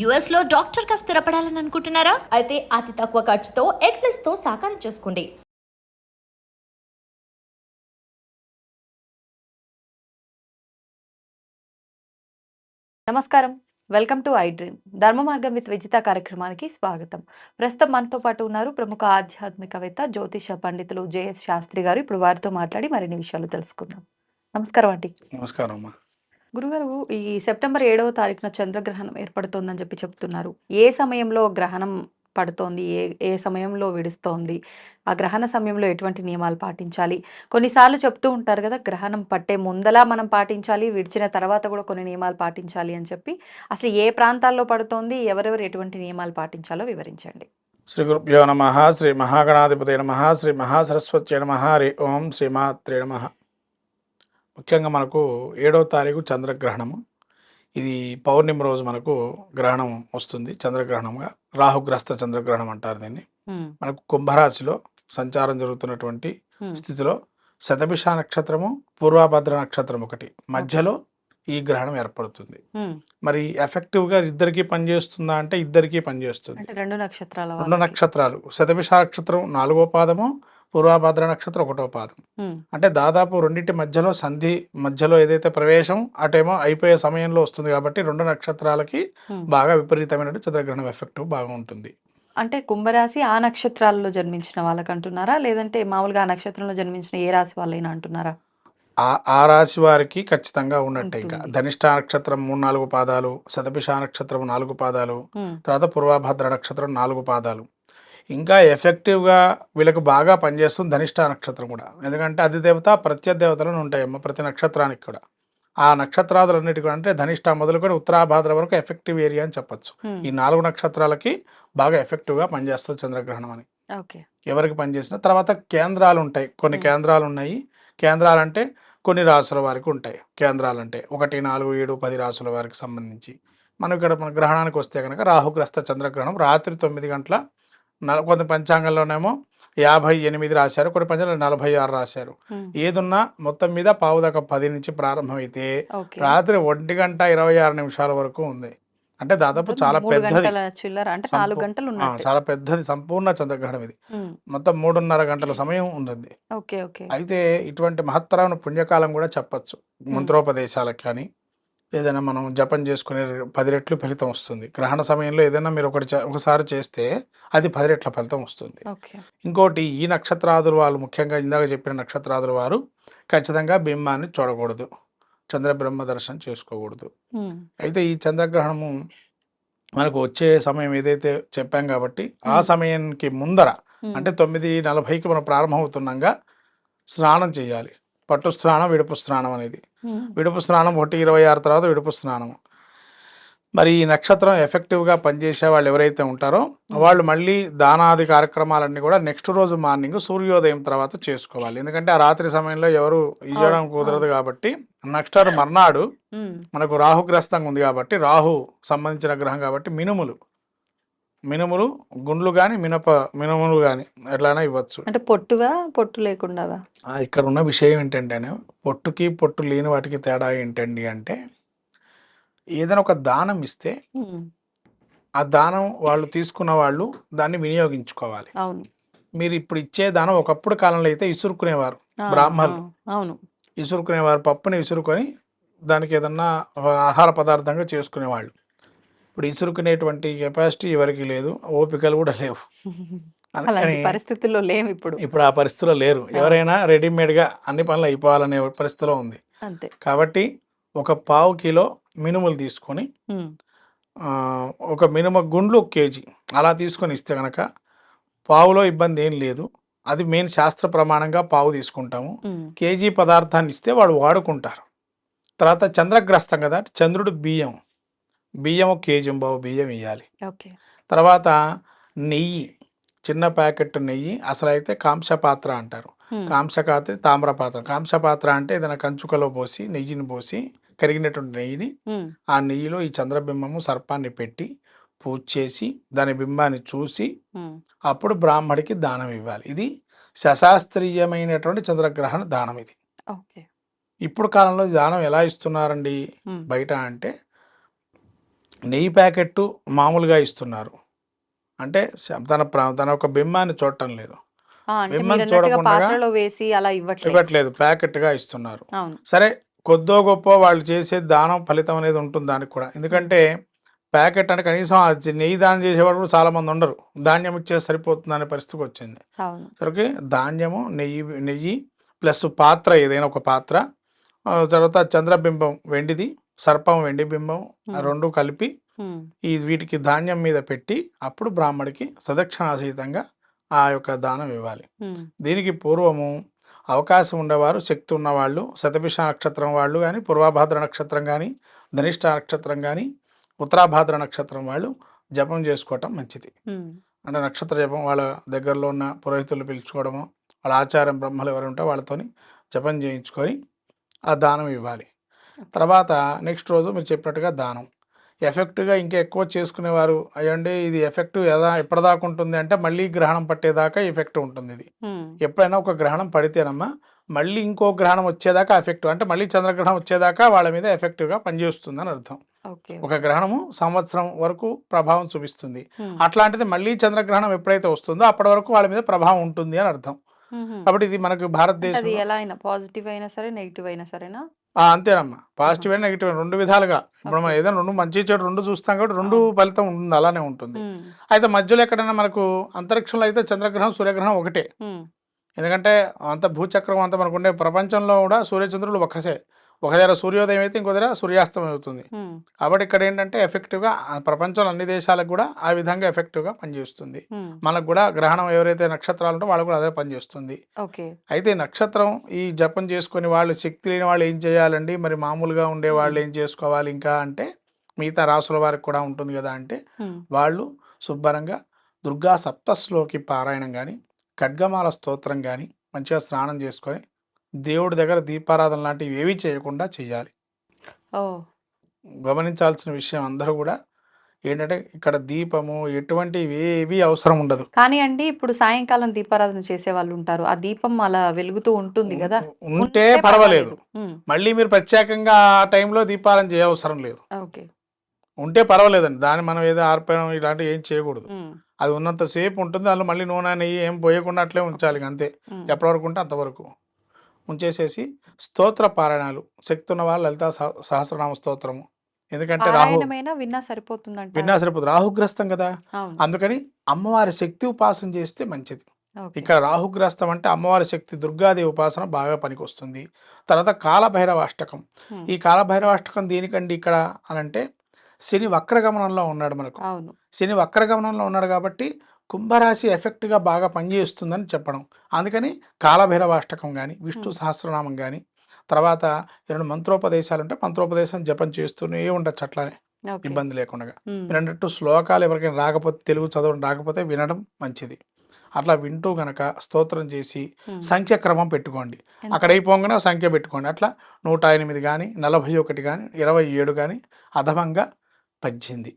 యుఎస్లో డాక్టర్గా స్థిరపడాలని అనుకుంటున్నారా? అయితే అతి తక్కువ ఖర్చుతో ఎగ్ ప్లస్తో సాకారం చేసుకోండి. నమస్కారం. వెల్కమ్ టు ఐ డ్రీమ్ ధర్మ మార్గం విత్ విజిత కార్యక్రమానికి స్వాగతం. ప్రస్తుతం మనతో పాటు ఉన్నారు ప్రముఖ ఆధ్యాత్మికవేత్త జ్యోతిష పండితులు జేఎస్ శాస్త్రి గారు. ఇప్పుడు వారితో మాట్లాడి మరిన్ని విషయాలు తెలుసుకుందాం. నమస్కారం అండి. నమస్కారం అమ్మా. గురుగారు ఈ సెప్టెంబర్ ఏడవ తారీఖున చంద్రగ్రహణం ఏర్పడుతోందని చెప్పి చెప్తున్నారు. ఏ సమయంలో గ్రహణం పడుతోంది? ఏ ఏ సమయంలో విడుస్తోంది? ఆ గ్రహణ సమయంలో ఎటువంటి నియమాలు పాటించాలి? కొన్నిసార్లు చెప్తూ ఉంటారు కదా గ్రహణం పట్టే ముందలా మనం పాటించాలి విడిచిన తర్వాత కూడా కొన్ని నియమాలు పాటించాలి అని చెప్పి. అసలు ఏ ప్రాంతాల్లో పడుతోంది? ఎవరెవరు ఎటువంటి నియమాలు పాటించాలో వివరించండి. శ్రీ గురుభ్యో నమ శ్రీ మహాగణాధిపతి నమ శ్రీ మహాసరస్వతి నమ హరి ఓం శ్రీమాత్రే నమ. ముఖ్యంగా మనకు ఏడవ తారీఖు చంద్రగ్రహణము. ఇది పౌర్ణమి రోజు మనకు గ్రహణం వస్తుంది చంద్రగ్రహణంగా. రాహుగ్రస్త చంద్రగ్రహణం అంటారు దీన్ని. మనకు కుంభరాశిలో సంచారం జరుగుతున్నటువంటి స్థితిలో శతభిష నక్షత్రము పూర్వభద్ర నక్షత్రం ఒకటి. మధ్యలో ఈ గ్రహణం ఏర్పడుతుంది. మరి ఎఫెక్టివ్గా ఇద్దరికీ పనిచేస్తుందా అంటే ఇద్దరికీ పనిచేస్తుంది. రెండు నక్షత్రాల రెండు. నక్షత్రాలు. శతభిష నక్షత్రం నాలుగో పాదము పూర్వభద్ర నక్షత్రం ఒకటో పాదం. అంటే దాదాపు రెండింటి మధ్యలో సంధి మధ్యలో ఏదైతే ప్రవేశం అటేమో అయిపోయే సమయంలో వస్తుంది కాబట్టి రెండు నక్షత్రాలకి. బాగా విపరీతమైన చంద్రగ్రహణం ఎఫెక్ట్ బాగా ఉంటుంది అంటే కుంభరాశి ఆ నక్షత్రాల్లో జన్మించిన వాళ్ళకి అంటున్నారా లేదంటే మామూలుగా ఆ నక్షత్రంలో జన్మించిన ఏ రాశి వాళ్ళైనా అంటున్నారా? ఆ ఆ రాశి వారికి ఖచ్చితంగా ఉన్నట్టే ఇంకా. ధనిష్ట నక్షత్రం మూడు నాలుగు పాదాలు శతభిష నక్షత్రం నాలుగు పాదాలు తర్వాత పూర్వభద్ర నక్షత్రం నాలుగు పాదాలు. ఇంకా ఎఫెక్టివ్గా వీళ్ళకి బాగా పనిచేస్తుంది ధనిష్ట నక్షత్రం కూడా. ఎందుకంటే అధిదేవత ప్రత్యదేవతలను ఉంటాయమ్మ ప్రతి నక్షత్రానికి కూడా. ఆ నక్షత్రాదులన్నిటి కూడా అంటే ధనిష్ట మొదలుకొని ఉత్తరాభాద్ర వరకు ఎఫెక్టివ్ ఏరియా అని చెప్పొచ్చు. ఈ నాలుగు నక్షత్రాలకి బాగా ఎఫెక్టివ్గా పనిచేస్తుంది చంద్రగ్రహణం అని. ఓకే. ఎవరికి పనిచేసిన తర్వాత కేంద్రాలు ఉంటాయి. కొన్ని. కేంద్రాలు ఉన్నాయి కేంద్రాలు అంటే కొన్ని రాసుల వారికి ఉంటాయి. కేంద్రాలు అంటే ఒకటి నాలుగు ఏడు పది రాసుల వారికి సంబంధించి. మనం ఇక్కడ మన గ్రహణానికి వస్తే కనుక రాహుగ్రస్త చంద్రగ్రహణం రాత్రి తొమ్మిది గంటల కొంత పంచాంగంలోనేమో యాభై ఎనిమిది రాశారు కొన్ని పంచాంగంలో నలభై ఆరు రాశారు. ఏదున్నా మొత్తం మీద పావుదక పది నుంచి ప్రారంభమైతే రాత్రి ఒంటి గంట ఇరవై ఆరు నిమిషాల వరకు ఉంది. అంటే దాదాపు చాలా పెద్దది. చాలా పెద్దది సంపూర్ణ చంద్రగ్రహణం ఇది. మొత్తం మూడున్నర గంటల సమయం ఉంటుంది అయితే ఇటువంటి మహత్తరమైన పుణ్యకాలం కూడా చెప్పచ్చు మంత్రోపదేశాలకు కానీ ఏదైనా మనం జపం చేసుకునే పది రెట్లు ఫలితం వస్తుంది. గ్రహణ సమయంలో ఏదైనా మీరు ఒకటి ఒకసారి చేస్తే అది పది రెట్ల ఫలితం వస్తుంది. ఇంకోటి ఈ నక్షత్రాదులు వాళ్ళు ముఖ్యంగా ఇందాక చెప్పిన నక్షత్రాదుల వారు ఖచ్చితంగా బింబాన్ని చూడకూడదు. చంద్రబ్రహ్మ దర్శనం చేసుకోకూడదు. అయితే ఈ చంద్రగ్రహణము మనకు వచ్చే సమయం ఏదైతే చెప్పాం కాబట్టి ఆ. సమయానికి ముందర అంటే తొమ్మిది నలభైకి మనం ప్రారంభమవుతున్నాగా స్నానం చేయాలి. పట్టు స్నానం విడుపు స్నానం అనేది. విడుపు స్నానం ఒకటి ఇరవై ఆరు తర్వాత విడుపు స్నానం. మరి ఈ నక్షత్రం ఎఫెక్టివ్గా పనిచేసే వాళ్ళు ఎవరైతే ఉంటారో వాళ్ళు మళ్ళీ దానాది కార్యక్రమాలన్నీ కూడా నెక్స్ట్ రోజు మార్నింగ్ సూర్యోదయం తర్వాత చేసుకోవాలి. ఎందుకంటే ఆ రాత్రి సమయంలో ఎవరు ఇవ్వడం కుదరదు కాబట్టి నెక్స్ట్ మర్నాడు మనకు రాహుగ్రస్తంగా ఉంది కాబట్టి రాహు సంబంధించిన గ్రహం కాబట్టి మినుములు. మినుములు గుండ్లు కానీ మినప మినుములు కానీ ఎట్లయినా ఇవ్వచ్చు. అంటే పొట్టుగా పొట్టు లేకుండావా? ఆ, ఇక్కడ ఉన్న విషయం ఏంటంటే పొట్టుకి పొట్టు లేని వాటికి తేడా ఏంటండి అంటే ఏదైనా ఒక దానం ఇస్తే ఆ దానం వాళ్ళు తీసుకున్న వాళ్ళు దాన్ని వినియోగించుకోవాలి. అవును. మీరు ఇప్పుడు ఇచ్చే దానం ఒకప్పుడు కాలంలో అయితే ఇసురుకునేవారు బ్రాహ్మణులు. అవును. ఇసురుకునేవారు పప్పుని విసురుకొని దానికి ఏదన్నా ఆహార పదార్థంగా చేసుకునేవాళ్ళు. ఇప్పుడు ఇసురుకునేటువంటి కెపాసిటీ ఎవరికి లేదు ఓపికలు కూడా లేవు. పరిస్థితుల్లో లేవు ఇప్పుడు. ఇప్పుడు ఆ పరిస్థితిలో లేరు. ఎవరైనా రెడీమేడ్గా అన్ని పనులు అయిపోవాలనే పరిస్థితిలో ఉంది. అంతే. కాబట్టి ఒక పావు కిలో మినుములు తీసుకొని ఒక మినుమ గుండ్లు ఒక కేజీ అలా తీసుకొని ఇస్తే కనుక పావులో ఇబ్బంది ఏం లేదు. అది మెయిన్ శాస్త్ర ప్రమాణంగా పావు తీసుకుంటాము. కేజీ పదార్థాన్ని ఇస్తే వాడు వాడుకుంటారు. తర్వాత చంద్రగ్రస్తం కదా చంద్రుడు బియ్యం. బియ్యం ఒక కేజీ బావు బియ్యం ఇవ్వాలి ఓకే. తర్వాత నెయ్యి చిన్న ప్యాకెట్ నెయ్యి అసలు అయితే కాంసపాత్ర అంటారు. ఉమ్, కాంసకాత్రి తామ్ర పాత్ర. కాంసపాత్ర అంటే ఏదైనా కంచుకలో పోసి నెయ్యిని పోసి కరిగినటువంటి నెయ్యిని ఆ నెయ్యిలో ఈ చంద్రబింబము సర్పాన్ని పెట్టి పూజ చేసి దాని బింబాన్ని చూసి అప్పుడు బ్రాహ్మడికి దానం ఇవ్వాలి. ఇది శశాస్త్రీయమైనటువంటి చంద్రగ్రహణ దానం ఇది. ఓకే. ఇప్పుడు కాలంలో దానం ఎలా ఇస్తున్నారండి? బయట అంటే నెయ్యి ప్యాకెట్టు మామూలుగా ఇస్తున్నారు. అంటే తన ప్ర- తన ఒక బింబాన్ని చూడటం లేదు. అన్నట్టుగా చూడకుండా వేసి అలా ఇవ్వట్లేదు. ప్యాకెట్గా ఇస్తున్నారు. సరే కొద్దో గొప్ప వాళ్ళు చేసే దానం ఫలితం అనేది ఉంటుంది దానికి కూడా. ఎందుకంటే ప్యాకెట్ అంటే కనీసం నెయ్యి దానం చేసేవాడు కూడా చాలా మంది ఉండరు. ధాన్యం ఇచ్చే సరిపోతుంది అనే పరిస్థితికి వచ్చింది. సరికి ధాన్యము నెయ్యి నెయ్యి ప్లస్ పాత్ర ఏదైనా ఒక పాత్ర తర్వాత చంద్రబింబం వెండిది సర్పం వెండి బింబం. రెండు కలిపి ఈ వీటికి ధాన్యం మీద పెట్టి అప్పుడు బ్రాహ్మడికి సదక్షిణాసహితంగా ఆ యొక్క దానం ఇవ్వాలి. దీనికి పూర్వము అవకాశం ఉండేవారు శక్తి ఉన్నవాళ్ళు శతభిష నక్షత్రం వాళ్ళు కానీ పూర్వభాద్ర నక్షత్రం కానీ ధనిష్ట నక్షత్రం కానీ ఉత్తరాభాద్ర నక్షత్రం వాళ్ళు జపం చేసుకోవటం మంచిది. అంటే నక్షత్ర జపం వాళ్ళ దగ్గరలో ఉన్న పురోహితులు పిలుచుకోవడము వాళ్ళ ఆచారం బ్రహ్మలు ఎవరు ఉంటే వాళ్ళతోని జపం చేయించుకొని ఆ దానం ఇవ్వాలి. తర్వాత నెక్స్ట్ రోజు మీరు చెప్పినట్టుగా దానం. ఎఫెక్ట్గా ఇంకా ఎక్కువ చేసుకునేవారు. అయ్యండి ఇది ఎఫెక్ట్ ఎలా ఎప్పటిదాకా ఉంటుంది అంటే మళ్ళీ గ్రహణం పట్టేదాకా ఎఫెక్ట్ ఉంటుంది ఇది. ఎప్పుడైనా ఒక గ్రహణం పడితేనమ్మా మళ్ళీ ఇంకో గ్రహణం వచ్చేదాకా ఎఫెక్టివ్ అంటే మళ్ళీ చంద్రగ్రహణం వచ్చేదాకా వాళ్ళ మీద ఎఫెక్టివ్గా పనిచేస్తుందని అర్థం. ఓకే. ఒక గ్రహణము సంవత్సరం వరకు ప్రభావం చూపిస్తుంది. అట్లాంటిది మళ్ళీ చంద్రగ్రహణం ఎప్పుడైతే వస్తుందో అప్పటి వరకు వాళ్ళ మీద ప్రభావం ఉంటుంది అని అర్థం. కాబట్టి ఇది మనకు భారతదేశం ఎలా అయినా పాజిటివ్ అయినా సరే నెగిటివ్ అయినా సరేనా? అంతేనమ్మా. పాజిటివ్ అయినా నెగిటివ్ రెండు విధాలుగా. ఇప్పుడు మనం. ఏదైనా రెండు మంచి చెడు రెండు చూస్తాం కాబట్టి రెండు. ఫలితం ఉంటుంది అలానే ఉంటుంది. అయితే మధ్యలో ఎక్కడైనా మనకు అంతరిక్షంలో అయితే చంద్రగ్రహణం సూర్యగ్రహణం ఒకటే. ఎందుకంటే అంత భూచక్రం అంత మనకు ఉండే ప్రపంచంలో కూడా సూర్యచంద్రులు ఒకసే ఒక దగ్గర సూర్యోదయం అయితే ఇంకో దగ్గర సూర్యాస్తమయం అవుతుంది కాబట్టి ఇక్కడ ఏంటంటే ఎఫెక్టివ్గా ప్రపంచంలో అన్ని దేశాలకు కూడా ఆ విధంగా ఎఫెక్టివ్గా పనిచేస్తుంది. మనకు కూడా గ్రహణం ఎవరైతే నక్షత్రాలు ఉంటే వాళ్ళకు కూడా అదే పనిచేస్తుంది. అయితే నక్షత్రం ఈ జపం చేసుకుని వాళ్ళు శక్తి లేని వాళ్ళు ఏం చేయాలండి? మరి మామూలుగా ఉండే వాళ్ళు ఏం చేసుకోవాలి ఇంకా అంటే మిగతా రాసుల వారికి కూడా ఉంటుంది కదా అంటే వాళ్ళు శుభ్రంగా దుర్గా సప్తశ్లోకి పారాయణం కానీ ఖడ్గమాల స్తోత్రం కానీ మంచిగా స్నానం చేసుకొని దేవుడి దగ్గర దీపారాధన లాంటివి ఏవి చేయకుండా చేయాలి ఓ. గమనించాల్సిన విషయం అందరూ కూడా ఏంటంటే ఇక్కడ దీపము ఎటువంటివి ఏవి అవసరం ఉండదు. కానీ అండి ఇప్పుడు సాయంకాలం దీపారాధన చేసే వాళ్ళు ఉంటారు. ఆ దీపం అలా వెలుగుతూ ఉంటుంది కదా. ఉంటే పర్వాలేదు. ఉమ్, మళ్ళీ మీరు ప్రత్యేకంగా ఆ టైంలో దీపారాధన చేయవసరం లేదు. ఓకే. ఉంటే పర్వాలేదండి. దాన్ని మనం ఏదో ఆర్పడం ఇలాంటివి ఏం చేయకూడదు. ఉమ్, అది ఉన్నంత సేపు ఉంటుంది. అందులో మళ్ళీ నూనె నెయ్యి ఏం పోయకుండా అట్లే ఉంచాలి. అంతే. ఉమ్, ఎప్పటి వరకు ఉంటే అంతవరకు. ఉంచేసేసి స్తోత్ర పారాయణాలు. శక్తి ఉన్న వాళ్ళు లలితా సహ- సహస్రనామ స్తోత్రము. ఎందుకంటే రాహు విన్నా సరిపోతుందంట విన్నా సరిపోదు. రాహుగ్రస్తం కదా. అందుకని అమ్మవారి శక్తి ఉపాసన చేస్తే మంచిది. ఇక్కడ రాహుగ్రస్తం అంటే అమ్మవారి శక్తి దుర్గాదేవి ఉపాసన బాగా పనికొస్తుంది. తర్వాత కాలభైరవ అష్టకం ఉమ్, ఈ కాలభైరవ అష్టకం దేనికండి ఇక్కడ అని అంటే శని వక్రగమనంలో ఉన్నాడు మనకు. శని వక్రగమనంలో ఉన్నాడు కాబట్టి కుంభరాశి ఎఫెక్ట్గా బాగా పనిచేస్తుందని చెప్పడం. అందుకని కాలభైరవ అష్టకం కానీ విష్ణు. సహస్రనామం కానీ తర్వాత రెండు మంత్రోపదేశాలు ఉంటే మంత్రోపదేశం జపం చేస్తూనే ఉండొచ్చు అట్లానే ఇబ్బంది లేకుండా. మీరు శ్లోకాలు ఎవరికైనా రాకపోతే తెలుగు చదవడం రాకపోతే వినడం మంచిది. అట్లా వింటూ గనక స్తోత్రం చేసి సంఖ్య క్రమం పెట్టుకోండి? అక్కడ అయిపోగానే సంఖ్య పెట్టుకోండి. అట్లా నూట ఎనిమిది కానీ నలభై ఒకటి కానీ ఇరవై ఏడు కానీ అధమంగా పద్దెనిమిది.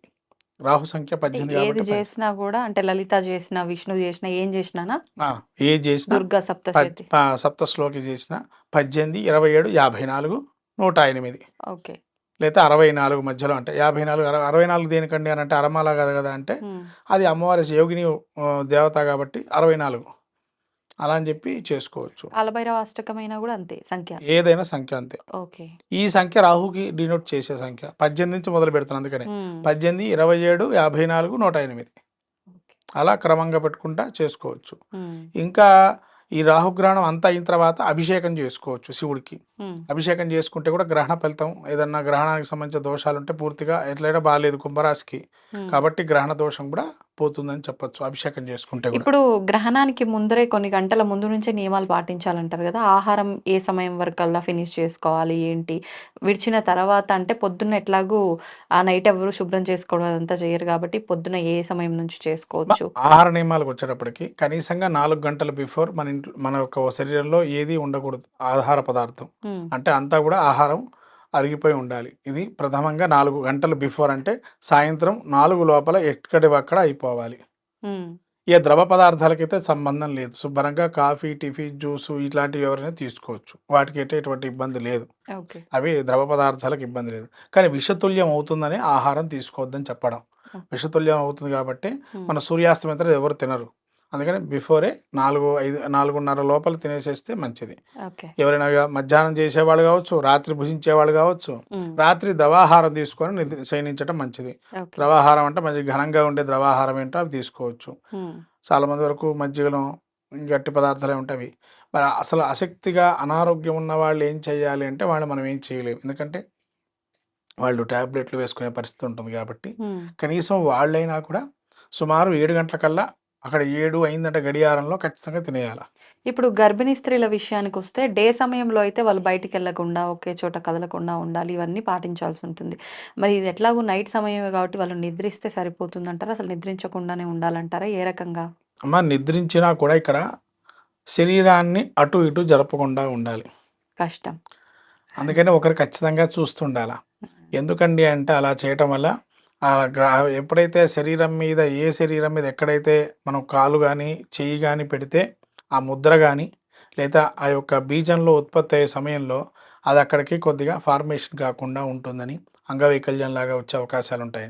రాహు సంఖ్య పద్దెనిమిది ఏది కాబట్టి ప- చేసినా కూడా అంటే లలిత చేసినా విష్ణు చేసినా ఏం చేసినానా ఆ, ఏ చేసినా దుర్గా సప్తశతి. ప- సప్త శ్లోకి చేసిన పద్దెనిమిది ఇరవై ఏడు యాభై నాలుగు నూట ఎనిమిది. ఓకే. లేదా అరవై నాలుగు మధ్యలో అంటే యాభై నాలుగు అర- అరవై నాలుగు దేనికండి అని అంటే అరమాల కదా కదా అంటే ఉమ్, అది అమ్మవారి యోగిని ఆ, దేవత కాబట్టి అరవై నాలుగు. అలా అని చెప్పి చేసుకోవచ్చు. అష్టకమైనా కూడా అంతే సంఖ్య. ఏదైనా సంఖ్య అంతే. ఓకే. ఈ సంఖ్య రాహుకి డినోట్ చేసే సంఖ్య పద్దెనిమిది నుంచి మొదలు పెడుతున్నాను అందుకనే. పద్దెనిమిది ఇరవై ఏడు యాభై నాలుగు నూట ఎనిమిది. అలా క్రమంగా పెట్టుకుంటా చేసుకోవచ్చు. ఇంకా ఈ రాహుగ్రహణం అంతా అయిన తర్వాత అభిషేకం చేసుకోవచ్చు శివుడికి. అభిషేకం చేసుకుంటే కూడా గ్రహణ ఫలితం ఏదన్నా గ్రహణానికి సంబంధించిన దోషాలు ఉంటే పూర్తిగా ఎట్లయినా బాగాలేదు కుంభరాశికి. కాబట్టి గ్రహణ దోషం కూడా పోతుందని చెప్పొచ్చు అభిషేకం చేసుకుంటే ఇప్పుడు గ్రహణానికి ముందరే కొన్ని గంటల ముందు నుంచే నియమాలు పాటించాలంటారు కదా ఆహారం ఏ సమయం వరకల్లా ఫినిష్ చేసుకోవాలి ఏంటి? విడిచిన తర్వాత అంటే పొద్దున్న ఎట్లాగూ ఆ నైట్ ఎవరు శుభ్రం చేసుకోవడం అదంతా చేయరు కాబట్టి పొద్దున ఏ సమయం నుంచి చేసుకోవచ్చు? ఆహార నియమాలకు వచ్చేటప్పటికి కనీసంగా నాలుగు గంటల బిఫోర్ మన ఇంట్లో మన యొక్క శరీరంలో ఏది ఉండకూడదు ఆహార పదార్థం. అంటే అంతా కూడా ఆహారం అరిగిపోయి ఉండాలి. ఇది ప్రథమంగా నాలుగు గంటలు బిఫోర్ అంటే సాయంత్రం నాలుగు లోపల ఎక్కడి అక్కడ అయిపోవాలి. ఇక ద్రవ పదార్థాలకైతే సంబంధం లేదు. శుభ్రంగా కాఫీ టిఫీ జ్యూసు ఇట్లాంటివి ఎవరైనా తీసుకోవచ్చు. వాటికి అయితే ఎటువంటి ఇబ్బంది లేదు. అవి ద్రవ పదార్థాలకు ఇబ్బంది లేదు. కానీ విషతుల్యం అవుతుందని ఆహారం తీసుకోవద్దని చెప్పడం. విషతుల్యం అవుతుంది కాబట్టి. మన సూర్యాస్తమితం ఎవరు తినరు. అందుకని బిఫోరే నాలుగు ఐదు నాలుగున్నర లోపల తినేసేస్తే మంచిది. ఎవరైనా మధ్యాహ్నం చేసేవాళ్ళు కావచ్చు రాత్రి భుజించేవాళ్ళు కావచ్చు రాత్రి ద్రవాహారం తీసుకొని శయనించడం మంచిది. ద్రవాహారం అంటే మంచి ఘనంగా ఉండే ద్రవాహారం ఏంటో అవి తీసుకోవచ్చు. చాలా మంది వరకు మజ్జిగలో గట్టి పదార్థాలే ఉంటాయి. మరి అసలు ఆసక్తిగా అనారోగ్యం ఉన్న వాళ్ళు ఏం చేయాలి అంటే వాళ్ళు మనం ఏం చేయలేము. ఎందుకంటే వాళ్ళు ట్యాబ్లెట్లు వేసుకునే పరిస్థితి ఉంటుంది కాబట్టి కనీసం వాళ్ళైనా కూడా సుమారు ఏడు గంటల కల్లా అక్కడ ఏడు అయిందంటే గడియారంలో ఖచ్చితంగా తినేయాలి. ఇప్పుడు గర్భిణీ స్త్రీల విషయానికి వస్తే డే సమయంలో అయితే వాళ్ళు బయటికి వెళ్ళకుండా ఒకే చోట కదలకుండా ఉండాలి ఇవన్నీ పాటించాల్సి ఉంటుంది. మరి ఇది ఎట్లాగో నైట్ సమయమే కాబట్టి వాళ్ళు నిద్రిస్తే సరిపోతుంది అంటారా అసలు నిద్రించకుండానే ఉండాలంటారా? ఏ రకంగా? అమ్మ నిద్రించినా కూడా ఇక్కడ శరీరాన్ని అటు ఇటు జరపకుండా ఉండాలి. కష్టం. అందుకని ఒకరు ఖచ్చితంగా చూస్తుండాల. ఎందుకండి అంటే అలా చేయటం వల్ల ఆ గ్రా ఎప్పుడైతే శరీరం మీద ఏ శరీరం మీద ఎక్కడైతే మనం కాలు కానీ చెయ్యి కానీ పెడితే ఆ ముద్ర కానీ లేదా ఆ యొక్క బీజంలో ఉత్పత్తి అయ్యే సమయంలో అది అక్కడికి కొద్దిగా ఫార్మేషన్ కాకుండా ఉంటుందని అంగవైకల్యం లాగా వచ్చే అవకాశాలు ఉంటాయి.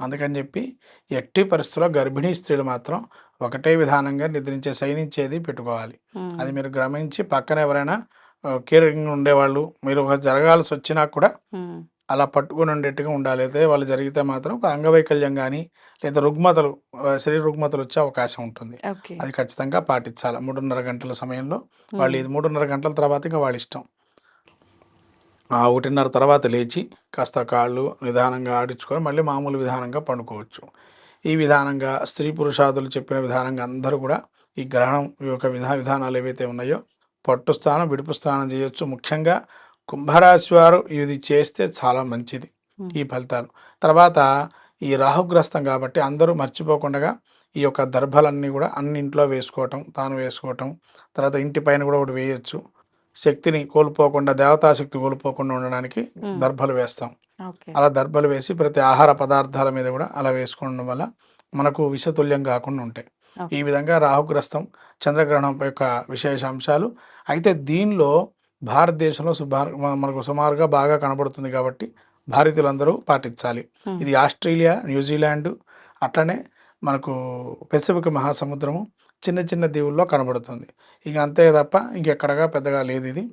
అందుకని చెప్పి ఎట్టి పరిస్థితుల్లో గర్భిణీ స్త్రీలు మాత్రం ఒకటే విధానంగా నిద్రించే శయనించేది పెట్టుకోవాలి. అది మీరు గమనించి పక్కన ఎవరైనా కేరింగ్ ఉండేవాళ్ళు మీరు ఒక జరగాల్సి వచ్చినా కూడా అలా పట్టుకొని ఉండేట్టుగా ఉండాలి. అయితే వాళ్ళు జరిగితే మాత్రం ఒక అంగవైకల్యం కానీ లేదా రుగ్మతలు శరీర రుగ్మతలు వచ్చే అవకాశం ఉంటుంది. ఓకే. అది ఖచ్చితంగా పాటించాలి. మూడున్నర గంటల సమయంలో వాళ్ళు ఇది మూడున్నర గంటల తర్వాత ఇంకా వాళ్ళ ఇష్టం. ఆ ఒకటిన్నర తర్వాత లేచి కాస్త కాళ్ళు నిదానంగా ఆడించుకొని మళ్ళీ మామూలు విధానంగా పండుకోవచ్చు. ఈ విధానంగా స్త్రీ పురుషాదులు చెప్పిన విధానంగా అందరూ కూడా ఈ గ్రహణం యొక్క విధా విధానాలు ఏవైతే ఉన్నాయో పట్టు స్థానం విడుపు స్థానం చేయొచ్చు. ముఖ్యంగా కుంభరాశి వారు ఇది చేస్తే చాలా మంచిది ఈ ఫలితాలు. తర్వాత ఈ రాహుగ్రస్తం కాబట్టి అందరూ మర్చిపోకుండా ఈ యొక్క దర్భలన్నీ కూడా అన్ని ఇంట్లో వేసుకోవటం తాను వేసుకోవటం తర్వాత ఇంటి పైన కూడా ఒకటి వేయొచ్చు. శక్తిని కోల్పోకుండా దేవతా శక్తి కోల్పోకుండా ఉండడానికి దర్భలు వేస్తాం. అలా దర్భలు వేసి ప్రతి ఆహార పదార్థాల మీద కూడా అలా వేసుకోవడం వల్ల మనకు విషతుల్యం కాకుండా ఉంటాయి. ఈ విధంగా రాహుగ్రస్తం చంద్రగ్రహణం యొక్క విశేష అంశాలు. అయితే దీనిలో భారతదేశంలో మనకు సుమారుగా బాగా కనబడుతుంది కాబట్టి భారతీయులందరూ పాటించాలి. ఇది ఆస్ట్రేలియా న్యూజిలాండ్ అట్లనే మనకు పెసిఫిక్ మహాసముద్రము చిన్న చిన్న దీవుల్లో కనబడుతుంది. ఇక అంతే తప్ప ఇంకెక్కడగా పెద్దగా లేదు ఇది.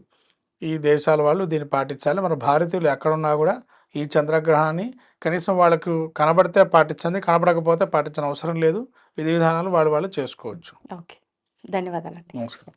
ఈ దేశాల వాళ్ళు దీన్ని పాటించాలి. మన భారతీయులు ఎక్కడున్నా కూడా ఈ చంద్రగ్రహణాన్ని కనీసం వాళ్ళకు కనబడితే పాటించండి కనబడకపోతే పాటించిన అవసరం లేదు. విధి విధానాలు వాళ్ళు వాళ్ళు చేసుకోవచ్చు. ఓకే. ధన్యవాదాలండి. నమస్కారం.